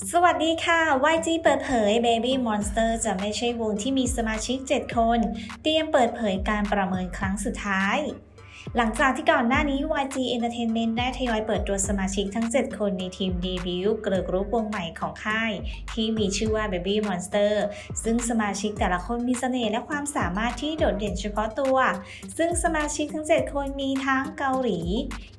สวัสดีค่ะ YG เปิดเผย Baby Monster จะไม่ใช่วงที่มีสมาชิก 7 คน เตรียมเปิดเผยการประเมินครั้งสุดท้าย หลังจากที่ก่อนหน้านี้ YG Entertainment ได้ทยอยเปิดตัวสมาชิกทั้ง 7 คนในทีมเดบิวต์เกิร์กรุ๊ปวงใหม่ของค่าย ที่มีชื่อว่า Baby Monster ซึ่งสมาชิกแต่ละคนมีเสน่ห์และความสามารถที่โดดเด่นเฉพาะตัว ซึ่งสมาชิกทั้ง 7 คนมีทั้งเกาหลี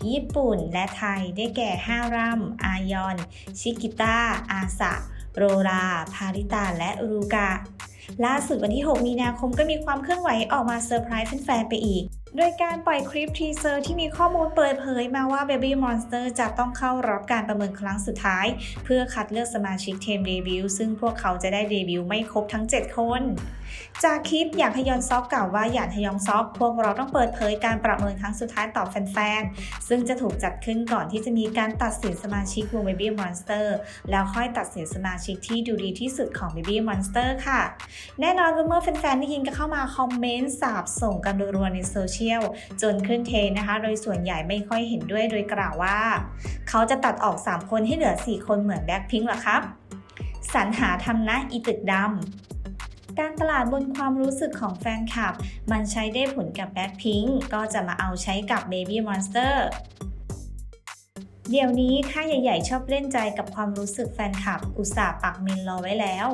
ญี่ปุ่น และไทยได้แก่ฮารัม อายอน ชิกิต้า อาสะ โรรา พาริตา และอูรุกะล่าสุดวันที่ 6 มีนาคมก็มีความเคลื่อนไหวออกมาเซอร์ไพรส์แฟนๆไปอีก โดยการปล่อยคลิปทีเซอร์ที่มีข้อมูลเปิดเผยมาว่า Baby Monster จะต้องเข้ารับการประเมินครั้งสุดท้าย เพื่อคัดเลือกสมาชิกเทมเดบิวซึ่งพวกเขาจะได้เดบิวไม่ครบทั้ง 7 คน จากคลิปอยากฮยอนซอกกล่าวว่าอยากฮยองซอกพวกเราต้องเปิดเผยการประเมินครั้งสุดท้ายต่อแฟนๆ ซึ่งจะถูกจัดขึ้นก่อนที่จะมีการตัดสินสมาชิกวง Baby Monster แล้วค่อยตัดสินสมาชิกที่ดูดีที่สุดของ Baby Monster ค่ะ แน่นอนว่าเมื่อแฟนๆได้ยินก็เข้ามาคอมเมนต์สาบส่งกันรัวๆในโซเชียลจนขึ้นเทนด์นะคะ โดยส่วนใหญ่ไม่ค่อยเห็นด้วยโดยกล่าวว่า เขาจะตัดออก 3 คนให้เหลือ 4 คนเหมือนแบ็คพิงค์หรอครับสรรหาทำนะอีตึกดำการตลาดบนความรู้สึกของแฟนคลับ มันใช้ได้ผลกับแบ็คพิงค์ก็จะมาเอาใช้กับ Baby Monster เดี๋ยวนี้ค่ายใหญ่ๆชอบเล่นใจกับความรู้สึกแฟนคลับ อุตส่าห์ปักเมนรอไว้แล้ว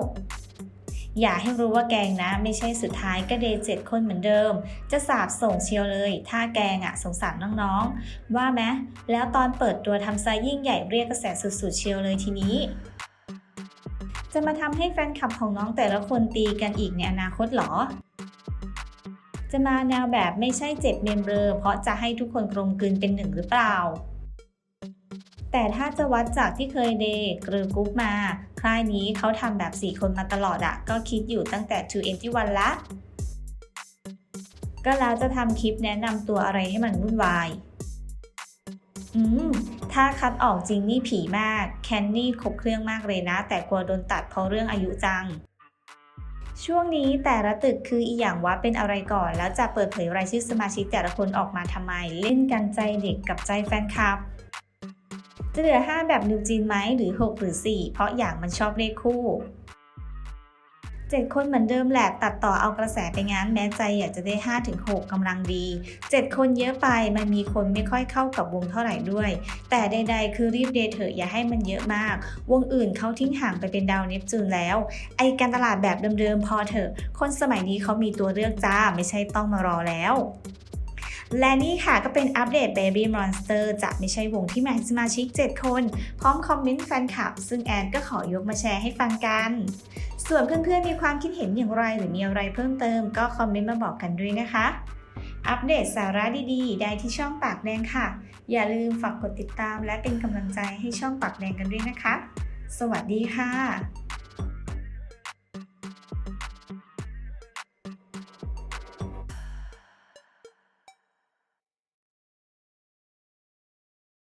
อย่าให้รู้ว่าแกงนะ ไม่ใช่สุดท้ายก็เดย์เจ็ดคนเหมือนเดิม จะสาบส่งเชียวเลย ถ้าแกงอะสงสารน้องๆ ว่าไหมแล้วตอนเปิดตัวทำซส์ยิ่งใหญ่เรียกกระแสสุดๆเชียวเลยทีนี้ จะมาทำให้แฟนคลับของน้องแต่ละคนตีกันอีกในอนาคตหรอจะมาแนวแบบไม่ใช่เจ็บเมมเบอร์เพราะจะให้ทุกคนกลมกลืนเป็นหนึ่งหรือเปล่า แต่ถ้าจะวัดจากที่เคยเดย์กรือกรุ๊ปมาคลายนี้เขาทำแบบ 4 คนมาตลอดอะก็คิดอยู่ตั้งแต่ 2NT1 ละ ก็แล้วจะทำคลิปแนะนำตัวอะไรให้มันวุ่นวาย อืม ถ้าคัดออกจริงนี่ผีมาก แคนนี่ครบเครื่องมากเลยนะ แต่กลัวโดนตัดเพราะเรื่องอายุจัง ช่วงนี้แต่ละตึกคืออีหยังวะเป็นอะไรก่อน แล้วจะเปิดเผยรายชื่อสมาชิกแต่ละคนออกมาทำไม เล่นกันใจเด็กกับใจแฟนคลับ จะเหลือ 5 แบบนิวจีนไหมหรือ 6 หรือ 4 เพราะอย่างมันชอบเลขคู่ 7 คนเหมือนเดิมแหละตัดต่อเอากระแสไปงั้นแม้ใจอยากจะได้ 5-6กำลังดี 7 คนเยอะไปมันมีคนไม่ค่อยเข้ากับวงเท่าไหร่ด้วย แต่ใดๆ คือรีบเดทเถอะอย่าให้มันเยอะมาก วงอื่นเขาทิ้งห่างไปเป็นดาวเนปจูนแล้ว ไอการตลาดแบบเดิมๆพอเถอะ คนสมัยนี้เขามีตัวเลือกจ้าไม่ใช่ต้องมารอแล้ว และนี่ค่ะก็เป็นอัปเดต Baby Monster จะไม่ใช่วงที่มีสมาชิก 7 คน พร้อมคอมเมนต์แฟนคลับ ซึ่งแอนก็ขอยกมาแชร์ให้ฟังกัน ส่วนเพื่อนๆมีความคิดเห็นอย่างไรหรือมีอะไรเพิ่มเติม ก็คอมเมนต์มาบอกกันด้วยนะคะ อัปเดตสาระดีๆ ได้ที่ช่องปากแดงค่ะ อย่าลืมฝากกดติดตามและเป็นกำลังใจให้ช่องปากแดงกันด้วยนะคะ สวัสดีค่ะ